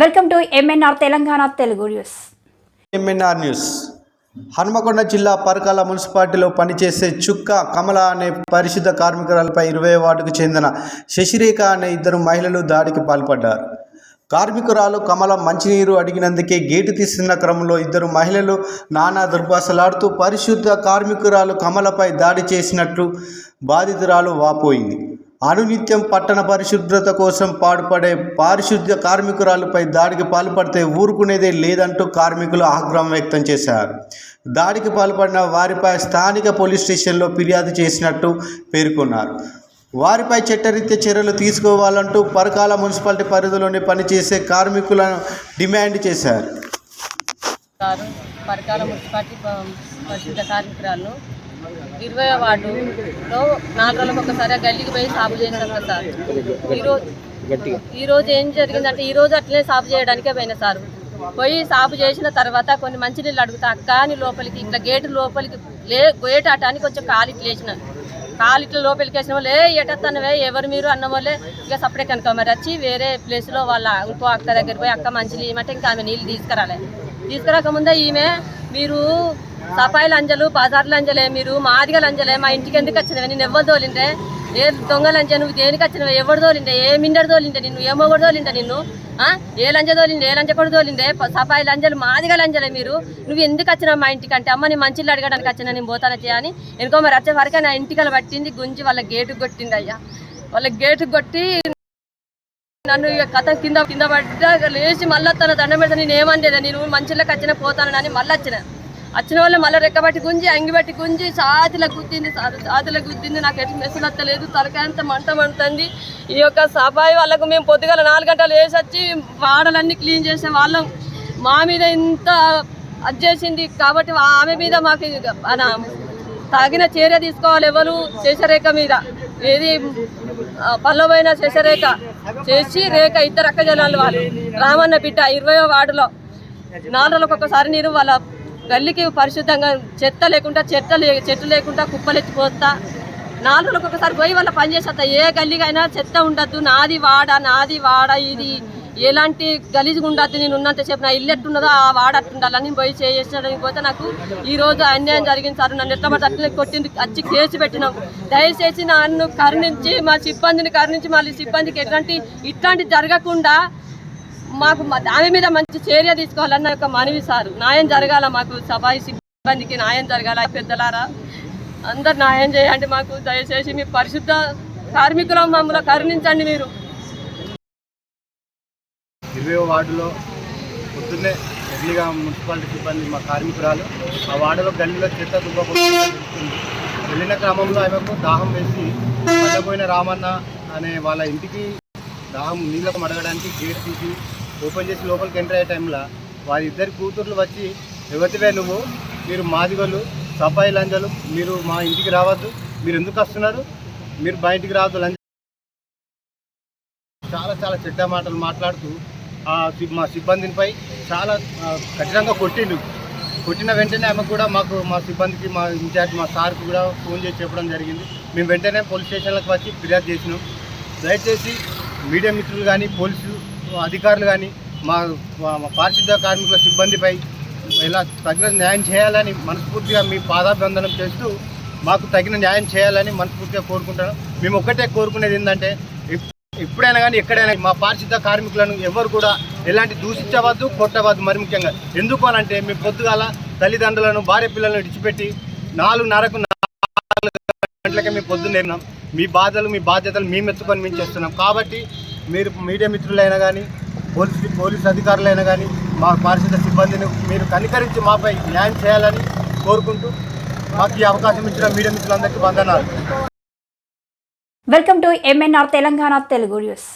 Welcome to MNR Telangana Telugu news. MNR news. Hanumakonda జిల్లా పరకాల మున్సిపాలిటీలో పనిచేసే చుక్క కమల అనే పరిశుద్ధ కార్మికురాలపై ఇరవై వార్డుకు చెందిన శశిరేఖ అనే ఇద్దరు మహిళలు దాడికి పాల్పడ్డారు. కార్మికురాలు కమల మంచినీరు అడిగినందుకే గేటు తీస్తున్న క్రమంలో ఇద్దరు మహిళలు నానా దుర్భాషలాడుతూ పరిశుద్ధ కార్మికురాలు కమలపై దాడి చేసినట్లు బాధితురాలు వాపోయింది. అనునిత్యం పట్టణ పరిశుభ్రత కోసం పాడుపడే పారిశుద్ధ్య కార్మికురాలపై దాడికి పాల్పడితే ఊరుకునేదే లేదంటూ కార్మికులు ఆగ్రహం వ్యక్తం చేశారు. దాడికి పాల్పడిన వారిపై స్థానిక పోలీస్ స్టేషన్లో ఫిర్యాదు చేసినట్టు పేర్కొన్నారు. వారిపై చట్టరీత్యా చర్యలు తీసుకోవాలంటూ పరకాల మున్సిపాలిటీ పరిధిలోని పనిచేసే కార్మికులను డిమాండ్ చేశారు. పరకాల మున్సిపాలిటీ పరిశుద్ధ కార్మికురాలను ఇరవై వార్డులో నాలుగు రోజులకు ఒకసారి ఆ గల్లీకి పోయి సాగు చేశాను కదా సార్. ఈరోజు ఈ రోజు ఏం జరిగిందంటే ఈ రోజు అట్లనే సాగు చేయడానికే పోయిన సార్. పోయి సాగు చేసిన తర్వాత కొన్ని మంచినీళ్ళు అడుగుతా అక్క అని లోపలికి ఇట్లా గేటు లోపలికి లే గేట్ అటానికి కొంచెం కాలు ఇట్లా వేసిన కాలు ఇట్లా లోపలికి వేసిన వాళ్ళు ఏ ఎటత్తనవే ఎవరు మీరు? అన్న వాళ్ళే ఇక సపడే కనుక మరి వచ్చి వేరే ప్లేస్లో వాళ్ళ ఇంకో అక్క దగ్గర పోయి అక్క మంచినీళ్ళు ఇవ్వమంటే ఇంకా ఆమె నీళ్ళు తీసుకురాలే. తీసుకురాకముందే ఈమె మీరు సఫాయి లంజలు బజార్ లంజలే మీరు మాదిగ లంజలే మా ఇంటికి ఎందుకు వచ్చినవే? నేను ఎవరు తోలిండే ఏ దొంగ లంజ నువ్వు దేనికి వచ్చినవే? ఎవరు తోలిండే ఏ మిండరు తోలిండే నిన్ను? ఏ మొగడు తోలిండే నిన్ను? ఆ? ఏ లంజ తోలిండే ఏ లంజ కూడా తోలిండే సఫాయి లంజలు మాదిగ లంజలే మీరు. నువ్వు ఎందుకు వచ్చినావు మా ఇంటికి అంటే అమ్మ నీ మంచిళ్ళు అడగడానికి వచ్చినా నేను పోతాను అని. ఎందుకో మరి వచ్చే వరకే నా ఇంటికలు పట్టింది గుంజి వాళ్ళ గేటు కొట్టింది అయ్యా. వాళ్ళ గేటు కొట్టి నన్ను ఇక కథ కింద కింద పడ్డా లేచి మళ్ళీ తన దండం పెడతా నేను ఏమనలేదు? నేను మంచిలోకి వచ్చిన పోతానని మళ్ళీ వచ్చిన. వచ్చిన వాళ్ళు మళ్ళీ రెక్కబట్టి గుంజి అంగిబట్టి గుంజి సాతిల గుద్దింది సాతిల గుద్దింది. నాకు ఎటు మెసలత్తలేదు తలకాయంత మంట మండుతుంది. ఈ యొక్క సబాయి వాళ్ళకు మేము పొద్దుగల నాలుగు గంటలు వేసి వచ్చి వాడలన్నీ క్లీన్ చేసే వాళ్ళం. మా మీద ఇంత అది చేసింది కాబట్టి ఆమె మీద మాకు మన తగిన చర్య తీసుకోవాలి ఎవరు? శేషరేఖ మీద. ఏది? పల్లవైన శశరేఖ చేసి రేఖ ఇద్దరు అక్క జనాలు వాళ్ళు. రామన్న బిడ్డ ఇరవయో వార్డులో. నాలుగు రోజులకు ఒకసారి నేను వాళ్ళ గల్లీకి పరిశుద్ధంగా చెత్త లేకుండా చెత్త లే చెట్టు లేకుండా కుప్పలు నాలుగులకు ఒకసారి పోయి వాళ్ళ పని చేసేస్తా. ఏ గల్లీకైనా చెత్త ఉండద్దు. నాది వాడ నాది వాడ ఇది ఎలాంటి గలీజ్గా ఉండద్దు. నేను ఉన్నంతసేపు నా ఇల్లు ఎట్టున్నదో ఆ వాడ అట్టుండాలని పోయి చేసేసడానికి పోతే నాకు ఈ రోజు అన్యాయం జరిగింది సార్. నన్ను ఎట్లా పడితే అట్లనే కొట్టింది. వచ్చి కేసు పెట్టినాం. దయచేసి నన్ను కరుణించి మా సిబ్బందిని కరుణించి మళ్ళీ సిబ్బందికి ఎట్లాంటి ఇట్లాంటి జరగకుండా మాకు మ- ఆమె మీద మంచి చర్య తీసుకోవాలన్న ఒక మనవి సార్. న్యాయం జరగాల మాకు సభాయి సిబ్బందికి న్యాయం జరగాల. పెద్దలారా అందరు న్యాయం చేయండి మాకు. దయచేసి మీ పరిశుద్ధ కార్మికుల మమ్మల్ని కరుణించండి మీరు. ఇరవై వార్డులో పొద్దున్నే ఎర్లీగా మున్సిపాలిటీ సిబ్బంది మా కార్మికురాలు ఆ వార్డులో గల్లీలో చెత్త దుబ్బకుండా వెళ్ళిన క్రమంలో ఆమెకు దాహం వేసి పల్లపోయిన రామన్న అనే వాళ్ళ ఇంటికి దాహం నీళ్ళకు మడగడానికి గేట్ తీసి ఓపెన్ చేసి లోపలికి ఎంటర్ అయ్యే టైంలో వారి ఇద్దరు కూతుర్లు వచ్చి యువతివే నువ్వు మీరు మాదిగోళ్ళు సఫాయి లంజలు మీరు మా ఇంటికి రావద్దు మీరు ఎందుకు వస్తున్నారు మీరు బయటికి రావద్దు లంజ చాలా చాలా చెడ్డ మాటలు మాట్లాడుతూ మా సిబ్బందినిపై చాలా కఠినంగా కొట్టిండు. కొట్టిన వెంటనే ఆమె కూడా మాకు మా సిబ్బందికి మా ఇన్ఛార్జ్ మా సార్కి కూడా ఫోన్ చేసి చెప్పడం జరిగింది. మేము వెంటనే పోలీస్ స్టేషన్లకు వచ్చి ఫిర్యాదు చేసినాం. దయచేసి మీడియా మిత్రులు కానీ పోలీసు అధికారులు కానీ మా పారిశుద్ధ కార్మికుల సిబ్బందిపై ఇలా తగిన న్యాయం చేయాలని మనస్ఫూర్తిగా మీ పాదాభివందనం చేస్తూ మాకు తగిన న్యాయం చేయాలని మనస్ఫూర్తిగా కోరుకుంటాను మేము ఒక్కటే కోరుకునేది ఏంటంటే ఎప్పుడైనా కానీ ఎక్కడైనా మా పారిశుద్ధ కార్మికులను ఎవరు కూడా ఎలాంటి దూషించవద్దు కొట్టవద్దు. మరి ముఖ్యంగా ఎందుకు అని అంటే మేము పొద్దుగాల తల్లిదండ్రులను భార్య పిల్లలను విడిచిపెట్టి నాలుగున్నరకు నాలుగు గంటలకే మేము పొద్దున్నేనాం మీ బాధలు మీ బాధ్యతలు మేము ఎత్తుకొని మేము చేస్తున్నాం. కాబట్టి మీరు మీడియా మిత్రులైనా కానీ పోలీస్ పోలీస్ అధికారులైనా కానీ మా పారిశుద్ధ సిబ్బందిని మీరు కనికరించి మాపై న్యాయం చేయాలని కోరుకుంటూ మాకు ఈ అవకాశం ఇచ్చిన మీడియా మిత్రులందరికీ వందనాలు. Welcome to MNR Telangana Telugu news